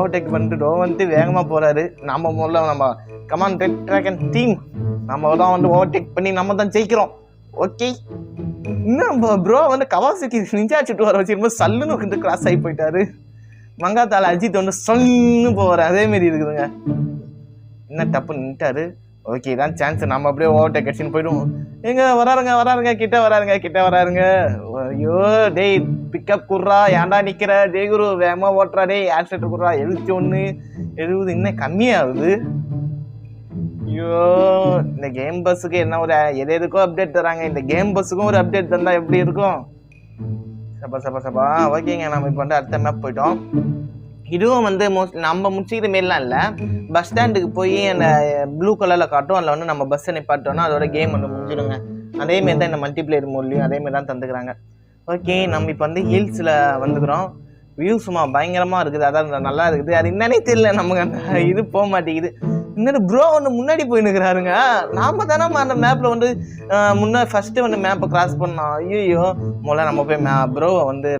Overtake பண்ணிட்டு to வந்து வேகமாக போகிறாரு நம்ம முதல்ல நம்ம கமான் ரெட் ட்ராகன் டீம் நம்ம தான் வந்து ஓவர்டேக் பண்ணி நம்ம தான் ஜெயிக்கிறோம். ஓகே இன்னும் ப்ரோ வந்து கவாசுக்கு நிஞ்சா சுட்டு வர வச்சிருக்கும் சல்லுன்னு வந்து கிராஸ் ஆகி போயிட்டாரு. மங்காத்தால அஜித் வந்து சொல்லுன்னு போவார். அதே இருக்குதுங்க. என்ன தப்பு நின்ட்டாரு ஓகே இதான் சான்ஸ் நம்ம அப்படியே ஓவர்டேக் அடிச்சுன்னு போயிடுவோம். எங்க வராருங்க வராருங்க கிட்ட வராருங்க கிட்ட வராருங்க. ஐயோ டேய் பிக்கப் குர்றா ஏன்டா நிக்கிற? டேய் குரு வேகமா ஓட்டுறா டேய் ஆக்சிடென்ட் குர்றா எழுபத்தி ஒன்று எழுபது இன்னும் கம்மியாகுது. ஐயோ இந்த கேம் பஸ்ஸுக்கு என்ன ஒரு எது எதுக்கோ அப்டேட் தராங்க. இந்த கேம் பஸ்ஸுக்கும் ஒரு அப்டேட் தந்தா எப்படி இருக்கும்? சப்பா சப்பா சப்பா ஓகேங்க நம்ம இப்போ வந்து அடுத்த மேப் போயிட்டோம். இதுவும் வந்து மோஸ்ட் நம்ம முடிச்சுக்கிற மாரிலாம் இல்லை. பஸ் ஸ்டாண்டுக்கு போய் அந்த ப்ளூ கலரில் காட்டும். அதில் வந்து நம்ம பஸ்ஸை நிப்பாட்டோம்னா அதோட கேம் வந்து முடிஞ்சிடுங்க அதேமாரி தான் இந்த மல்டிப்ளேயர் அதே அதேமாரி தான் தந்துக்கிறாங்க. ஓகே நம்ம இப்போ வந்து ஹில்ஸில் வந்துக்கிறோம். வியூ சும்மா பயங்கரமாக இருக்குது. அதான் நல்லா இருக்குது. அது என்னன்னே தெரியல நமக்கு. அந்த இது போக மாட்டேங்குது. இன்னொரு ப்ரோ வந்து முன்னாடி போயின்னுக்குறாருங்க நாம தானே அந்த மேப்பில் வந்து முன்னே ஃபஸ்ட்டு வந்து மேப்பை கிராஸ் பண்ணோம். ஐயோ முதல்ல நம்ம போய் மே ப்ரோவை வந்து